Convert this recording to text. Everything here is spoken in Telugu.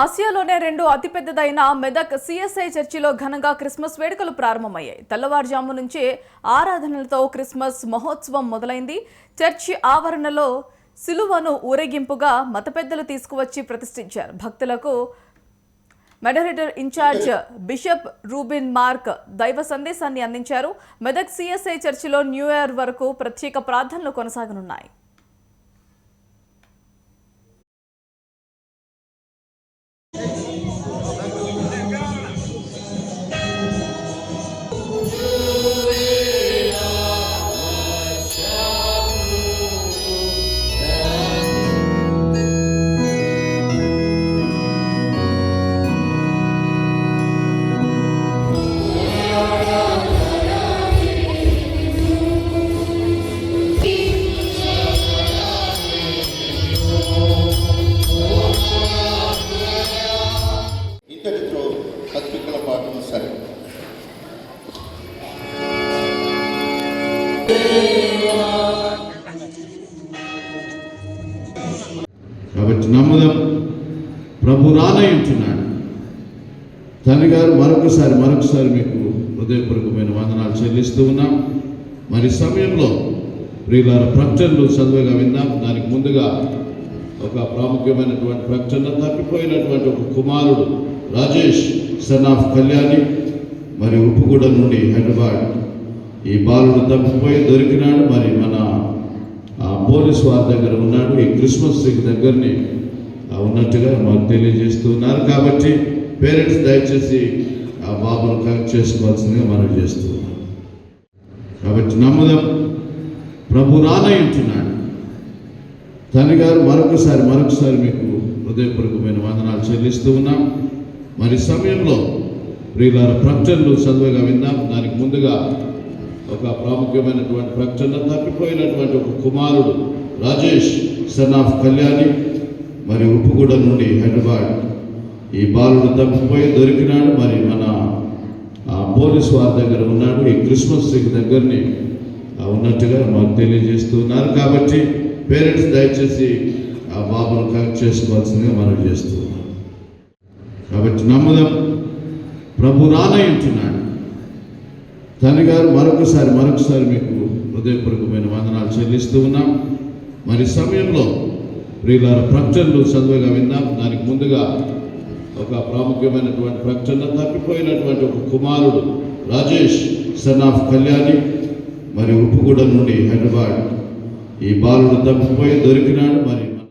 ఆసియాలోనే రెండు అతిపెద్దదైన మెదక్ సిఎస్ఐ చర్చిలో ఘనంగా క్రిస్మస్ వేడుకలు ప్రారంభమయ్యాయి. తెల్లవారుజాము నుంచే ఆరాధనలతో క్రిస్మస్ మహోత్సవం మొదలైంది. చర్చి ఆవరణలో సిలువను ఊరేగింపుగా మత పెద్దలు తీసుకువచ్చి ప్రతిష్ఠించారు. భక్తులకు moderator incharge bishop Rubin Mark దైవ సందేశాన్ని అందించారు. మెదక్ సిఎస్ఐ చర్చిలో న్యూ ఇయర్ వరకు ప్రత్యేక ప్రార్థనలు కొనసాగనున్నాయి. కాబట్టి నమ్ముదాం ప్రభు రానయ్యుంటున్నాడు తండ్రి గారు మరొకసారి మరొకసారి మీకు హృదయపూర్వకమైన వందనాలు చెల్లిస్తూ ఉన్నాం. మరి సమయంలో ప్రియుల ప్రకటనలు చదువుగా విన్నాం. దానికి ముందుగా ఒక ప్రాముఖ్యమైనటువంటి ప్రకటన తప్పిపోయినటువంటి ఒక కుమారుడు రాజేష్ సన్ ఆఫ్ కళ్యాణి మరి ఉప్పుగూడ నుండి హైదరాబాద్ ఈ బాలుడు తప్పిపోయి దొరికినాడు. మరి మన ఆ పోలీస్ వారి దగ్గర ఉన్నాడు. ఈ క్రిస్మస్ ట్రీకి దగ్గరని ఆ, ఉన్నట్టుగా మాకు తెలియజేస్తున్నారు కాబట్టి పేరెంట్స్ దయచేసి ఆ బాబును కనెక్ట్ చేసుకోవాల్సిందిగా మనం చేస్తున్నాం కాబట్టి నమ్మదం. ప్రభు రానయ్యుంటున్నాడు తండ్రి గారు మరొకసారి మరొకసారి మీకు హృదయపూర్వకమైన వందనాలు చెల్లిస్తూ ఉన్నాం. మరి సమయంలో ప్రియుల ప్రకటనలు చదువుగా విన్నాం. దానికి ముందుగా ఒక ప్రాముఖ్యమైనటువంటి ప్రకటన తప్పిపోయినటువంటి ఒక కుమారుడు రాజేష్ సన్ ఆఫ్ కళ్యాణి మరి ఉప్పుగూడ నుండి హైదరాబాద్. ఈ బాలుడు తప్పిపోయి దొరికినాడు మరి మన ఆ పోలీస్ వారి దగ్గర ఉన్నాడు. ఈ క్రిస్మస్ ట్రీకి దగ్గరని ఆ, ఉన్నట్టుగా మాకు తెలియజేస్తున్నారు కాబట్టి పేరెంట్స్ దయచేసి ఆ బాబును కలెక్ట్ చేసుకోవాల్సిందిగా మనం చేస్తున్నాం కాబట్టి నమ్ముదాం. ప్రభు రానయ్యుంటున్నాడు తండ్రి గారు మరొకసారి మరొకసారి మీకు హృదయపూర్వకమైన వందనాలు చెల్లిస్తూ ఉన్నాం. మరి సమయంలో ప్రియులార ప్రకటనలు చదువుగా విన్నాం. దానికి ముందుగా ఒక ప్రాముఖ్యమైనటువంటి ప్రకటన తప్పిపోయినటువంటి ఒక కుమారుడు రాజేష్ సన్ ఆఫ్ కళ్యాణి. మరి ఉప్పుగూడ నుండి హైదరాబాద్ ఈ బాలుడు తప్పిపోయి దొరికినాడు. మరి